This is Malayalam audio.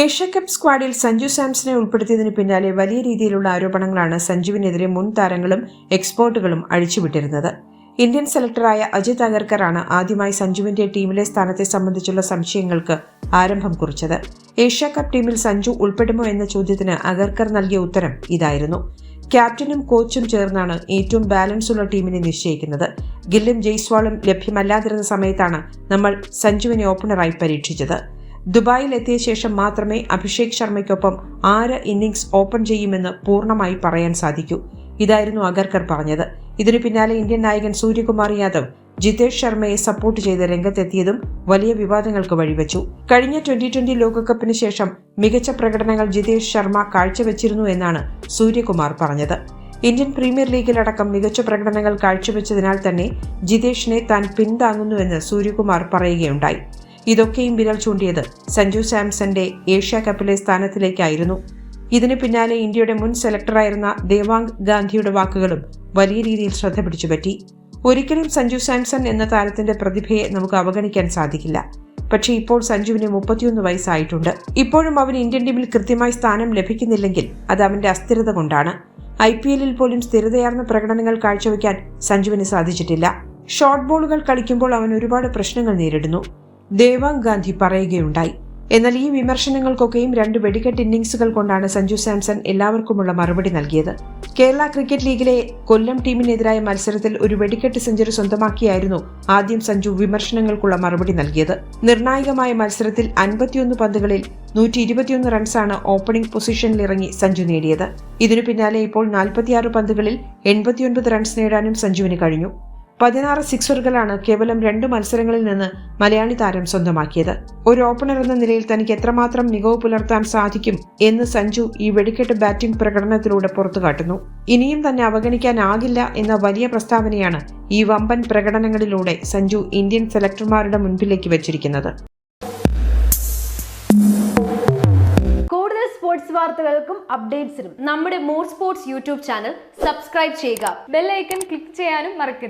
ഏഷ്യ കപ്പ് സ്ക്വാഡിൽ സഞ്ജു സാംസണെ ഉൾപ്പെടുത്തിയതിന് പിന്നാലെ വലിയ രീതിയിലുള്ള ആരോപണങ്ങളാണ് സഞ്ജുവിനെതിരെ മുൻ താരങ്ങളും എക്സ്പോർട്ടുകളും അഴിച്ചുവിട്ടിരുന്നത്. ഇന്ത്യൻ സെലക്ടറായ അജിത് അഗർക്കറാണ് ആദ്യമായി സഞ്ജുവിന്റെ ടീമിലെ സ്ഥാനത്തെ സംബന്ധിച്ചുള്ള സംശയങ്ങൾക്ക് ആരംഭം കുറിച്ചത്. ഏഷ്യ കപ്പ് ടീമിൽ സഞ്ജു ഉൾപ്പെടുമോ എന്ന ചോദ്യത്തിന് അഗർക്കർ നൽകിയ ഉത്തരം ഇതായിരുന്നു. ക്യാപ്റ്റനും കോച്ചും ചേർന്നാണ് ഏറ്റവും ബാലൻസ് ഉള്ള ടീമിനെ നിശ്ചയിക്കുന്നത്. ഗില്ലും ജയ്സ്വാളും ലഭ്യമല്ലാതിരുന്ന സമയത്താണ് നമ്മൾ സഞ്ജുവിനെ ഓപ്പണറായി പരീക്ഷിച്ചത്. ദുബായിൽ എത്തിയ ശേഷം മാത്രമേ അഭിഷേക് ശർമ്മയ്ക്കൊപ്പം ആറ് ഇന്നിംഗ്സ് ഓപ്പൺ ചെയ്യുമെന്ന് പൂർണമായി പറയാൻ സാധിക്കൂ. ഇതായിരുന്നു അഗർക്കർ പറഞ്ഞത്. ഇതിനു പിന്നാലെ ഇന്ത്യൻ നായകൻ സൂര്യകുമാർ യാദവ് ജിതേഷ് ശർമ്മയെ സപ്പോർട്ട് ചെയ്ത് രംഗത്തെത്തിയതും വലിയ വിവാദങ്ങൾക്ക് വഴിവെച്ചു. കഴിഞ്ഞ ട്വന്റി ട്വന്റി ലോകകപ്പിന് ശേഷം മികച്ച പ്രകടനങ്ങൾ ജിതേഷ് ശർമ്മ കാഴ്ചവെച്ചിരുന്നു എന്നാണ് സൂര്യകുമാർ പറഞ്ഞത്. ഇന്ത്യൻ പ്രീമിയർ ലീഗിലടക്കം മികച്ച പ്രകടനങ്ങൾ കാഴ്ചവെച്ചതിനാൽ തന്നെ ജിതേഷിനെ താൻ പിന്താങ്ങുന്നുവെന്ന് സൂര്യകുമാർ പറയുകയുണ്ടായി. ഇതൊക്കെയും വിരൽ ചൂണ്ടിയത് സഞ്ജു സാംസന്റെ ഏഷ്യ കപ്പിലെ സ്ഥാനത്തിലേക്കായിരുന്നു. ഇതിനു പിന്നാലെ ഇന്ത്യയുടെ മുൻ സെലക്ടറായിരുന്ന ദേവാങ് ഗാന്ധിയുടെ വാക്കുകളും വലിയ രീതിയിൽ ശ്രദ്ധ പിടിച്ചുപറ്റി. ഒരിക്കലും സഞ്ജു സാംസൺ എന്ന താരത്തിന്റെ പ്രതിഭയെ നമുക്ക് അവഗണിക്കാൻ സാധിക്കില്ല. പക്ഷേ ഇപ്പോൾ സഞ്ജുവിന് മുപ്പത്തിയൊന്ന് വയസ്സായിട്ടുണ്ട്. ഇപ്പോഴും അവന് ഇന്ത്യൻ ടീമിൽ കൃത്യമായി സ്ഥാനം ലഭിക്കുന്നില്ലെങ്കിൽ അത് അവന്റെ അസ്ഥിരത കൊണ്ടാണ്. ഐ പി എല്ലിൽ പോലും സ്ഥിരതയാർന്ന പ്രകടനങ്ങൾ കാഴ്ചവെക്കാൻ സഞ്ജുവിന് സാധിച്ചിട്ടില്ല. ഷോർട്ട് ബോളുകൾ കളിക്കുമ്പോൾ അവൻ ഒരുപാട് പ്രശ്നങ്ങൾ നേരിടുന്നു. ദേവാങ് ഗാന്ധി പറയുകയുണ്ടായി. എന്നാൽ ഈ വിമർശനങ്ങൾക്കൊക്കെയും രണ്ട് വെടിക്കെട്ട് ഇന്നിംഗ്സുകൾ കൊണ്ടാണ് സഞ്ജു സാംസൺ എല്ലാവർക്കുമുള്ള മറുപടി നൽകിയത്. കേരള ക്രിക്കറ്റ് ലീഗിലെ കൊല്ലം ടീമിനെതിരായ മത്സരത്തിൽ ഒരു വെടിക്കെട്ട് സെഞ്ചുറി സ്വന്തമാക്കിയായിരുന്നു ആദ്യം സഞ്ജു വിമർശനങ്ങൾക്കുള്ള മറുപടി നൽകിയത്. നിർണായകമായ മത്സരത്തിൽ അൻപത്തിയൊന്ന് പന്തുകളിൽ നൂറ്റി ഇരുപത്തിയൊന്ന് റൺസാണ് ഓപ്പണിംഗ് പൊസിഷനിലിറങ്ങി സഞ്ജു നേടിയത്. ഇതിനു പിന്നാലെ ഇപ്പോൾ നാൽപ്പത്തിയാറ് പന്തുകളിൽ എൺപത്തിയൊൻപത് റൺസ് നേടാനും സഞ്ജുവിന് കഴിഞ്ഞു. പതിനാറ് സിക്സറുകളാണ് കേവലം രണ്ട് മത്സരങ്ങളിൽ നിന്ന് മലയാളി താരം സ്വന്തമാക്കിയത്. ഒരു ഓപ്പണർ എന്ന നിലയിൽ തനിക്ക് എത്രമാത്രം മികവ് പുലർത്താൻ സാധിക്കും എന്ന് സഞ്ജു ഈ വെടിക്കെട്ട് ബാറ്റിംഗ് പ്രകടനത്തിലൂടെ പുറത്തുകാട്ടുന്നു ഇനിയും തന്നെ അവഗണിക്കാനാകില്ല എന്ന വലിയ പ്രസ്താവനയാണ് ഈ വമ്പൻ പ്രകടനങ്ങളിലൂടെ സഞ്ജു ഇന്ത്യൻ സെലക്ടർമാരുടെ മുൻപിലേക്ക് വച്ചിരിക്കുന്നത്. കൂടുതൽ സ്പോർട്സ് വാർത്തകൾക്കും അപ്ഡേറ്റ്സിനും നമ്മുടെ more sports YouTube channel subscribe ചെയ്യുക. ബെല്ലൈക്കൺ ക്ലിക്ക് ചെയ്യാനും മറക്കരുത്.